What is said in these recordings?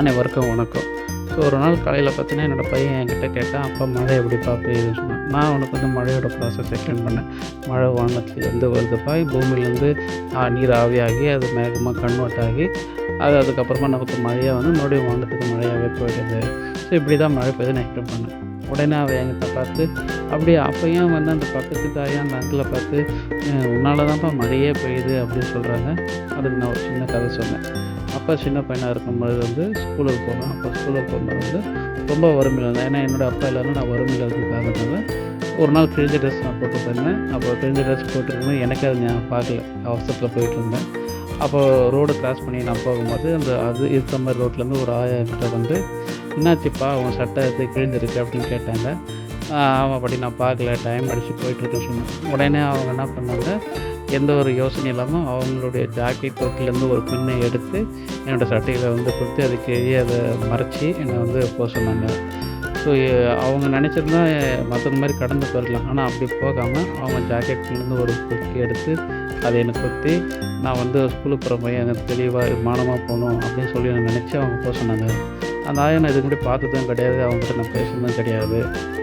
அனைவருக்கும் வணக்கம். ஸோ ஒரு நாள் காலையில் பார்த்தீங்கன்னா என்னோடய பையன் என்கிட்ட கேட்டான் அப்பா மழை எப்படிப்பா பெய்யுதுன்னு சொன்னான். நான் அவனுக்கு வந்து மழையோட ப்ராசஸ் எக்ஸ்பிளைன் பண்ணேன். மழை வானத்துலேருந்து வருதுப்பா பூமியிலேருந்து நீர் ஆவியாகி அது மேகமாக கன்வெர்ட் ஆகி அது அதுக்கப்புறமா நமக்கு மழையாக வந்து மறுபடியும் வானத்துக்கு மழையாகவே போயிடுது. ஸோ இப்படி தான் மழை பெய்யுது நான் எக்ஸ்பிளைன் பண்ணேன். உடனே அவன் என்கிட்ட பார்த்து அப்படியே அப்பையும் வந்து அந்த பக்கத்து தாயாக அந்த அங்கிளை பார்த்து உன்னால தான்ப்பா மழையே பெய்யுது அப்படின்னு சொல்கிறாங்க அதுக்கு நான் ஒரு சின்ன கதை சொன்னேன். அப்பா சின்ன பையனாக இருக்கும்போது வந்து ஸ்கூலுக்கு போவேன். அப்போ ஸ்கூலுக்கு போகும்போது வந்து ரொம்ப வறுமையில் இருந்தேன். ஏன்னா என்னோடய அப்பா இல்லைன்னா நான் வறுமையில் இருக்க காரணத்தால் ஒரு நாள் கிழிஞ்ச ட்ரெஸ் நான் போட்டு போயிருந்தேன் அப்போ கிழிஞ்ச ட்ரெஸ் போட்டுருக்கும்போது எனக்கு அது நான் பார்க்கல. அவசரத்தில் போயிட்டு இருந்தேன். அப்போது ரோடு கிராஸ் பண்ணி நான் போகும்போது அந்த அது இருக்க மாதிரி ரோட்லேருந்து ஒரு ஆயா கிட்ட வந்து என்னாச்சுப்பா அவன் சட்டை எடுத்து கிழிஞ்சிருக்கு? அப்படின்னு கேட்டாங்க. அவன் அப்படி நான் பார்க்கல. டைம் அடித்து போயிட்டுருக்கேன் சொன்னேன். உடனே அவங்க என்ன பண்ணாங்க எந்த ஒரு யோசனையும் இல்லாமல் அவங்களுடைய ஜாக்கெட் தொட்டிலேருந்து ஒரு பின்னை எடுத்து என்னோடய சட்டையில் வந்து கொடுத்து அதுக்கு அதை மறைச்சி என்னை வந்து போக சொன்னாங்க. ஸோ அவங்க நினச்சிருந்தா மற்றது மாதிரி கடந்து போயிடலாம் ஆனால் அப்படி போகாமல் அவங்க ஜாக்கெட்லேருந்து ஒரு குக்கி எடுத்து அதை எனக்கு கொடுத்து நான் வந்து ஸ்கூலுக்கு போகிற பையன் எனக்கு தெளிவாக மானமாக போகணும் அப்படின்னு சொல்லி நான் நினச்சி அவங்க போக சொன்னாங்க. அந்த ஆயா நான் இதுக்கு முன்னாடி பார்த்ததும் கிடையாது. அவங்ககிட்ட நான் பேசுனதும் கிடையாது.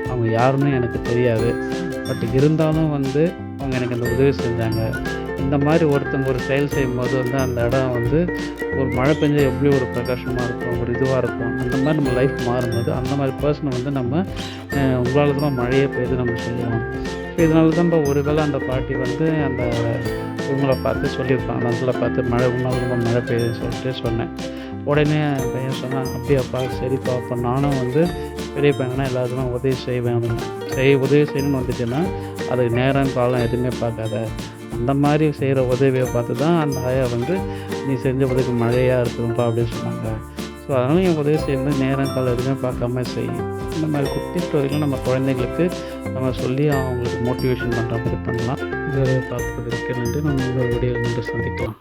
அவங்க யாருன்னு எனக்கு தெரியாது. பட் இருந்தாலும் வந்து அவங்க எனக்கு அந்த உதவி செஞ்சாங்க. இந்த மாதிரி ஒருத்தவங்க ஒரு செயல் செய்யும்போது வந்து அந்த இடம் வந்து ஒரு மழை பெஞ்சா எப்படி ஒரு பிரகாசமாக இருக்கும் ஒரு இதுவாக இருக்கும். அந்த மாதிரி நம்ம லைஃப் மாறும்போது அந்த மாதிரி பர்சனை வந்து நம்ம உங்களால் தான் மழையே பெய்யுது நம்ம சொல்லுவோம் ஸோ இதனால தான் இப்போ ஒருவேளை அந்த பாட்டி வந்து அந்த இவங்களை பார்த்து சொல்லியிருப்பாங்க. அந்த பார்த்து மழை உணவு ரொம்ப மழை பெய்யுதுன்னு சொல்லிட்டு சொன்னேன். உடனே என் பையன் சொன்னான் அப்படியாப்பா சரிப்பா அப்போ நானும் வந்து பெரிய பையனா எல்லாத்துக்கும் உதவி செய்வேன். செய் உதவி செய்யணும்னு வந்துச்சுன்னா அதுக்கு நேரம் காலம் எதுவுமே பார்க்காத. அந்த மாதிரி செய்கிற உதவியை பார்த்து தான் அந்த ஆயா வந்து நீ செஞ்ச உதவிக்கு மழையாக இருக்குதுப்பா அப்படின்னு சொன்னாங்க. ஸோ அதனால் என் உதவி செய்யும்போது நேரம் காலம் எதுவுமே பார்க்காம செய்யும் இந்த மாதிரி குட்டி ஸ்டோரியில் நம்ம குழந்தைங்களுக்கு நம்ம சொல்லி அவங்களுக்கு மோட்டிவேஷன் பண்ணுற மாதிரி பண்ணலாம். இதை பார்க்குறதுக்கு நன்றி. நம்ம இன்னொரு வீடியோ சந்திக்கலாம்.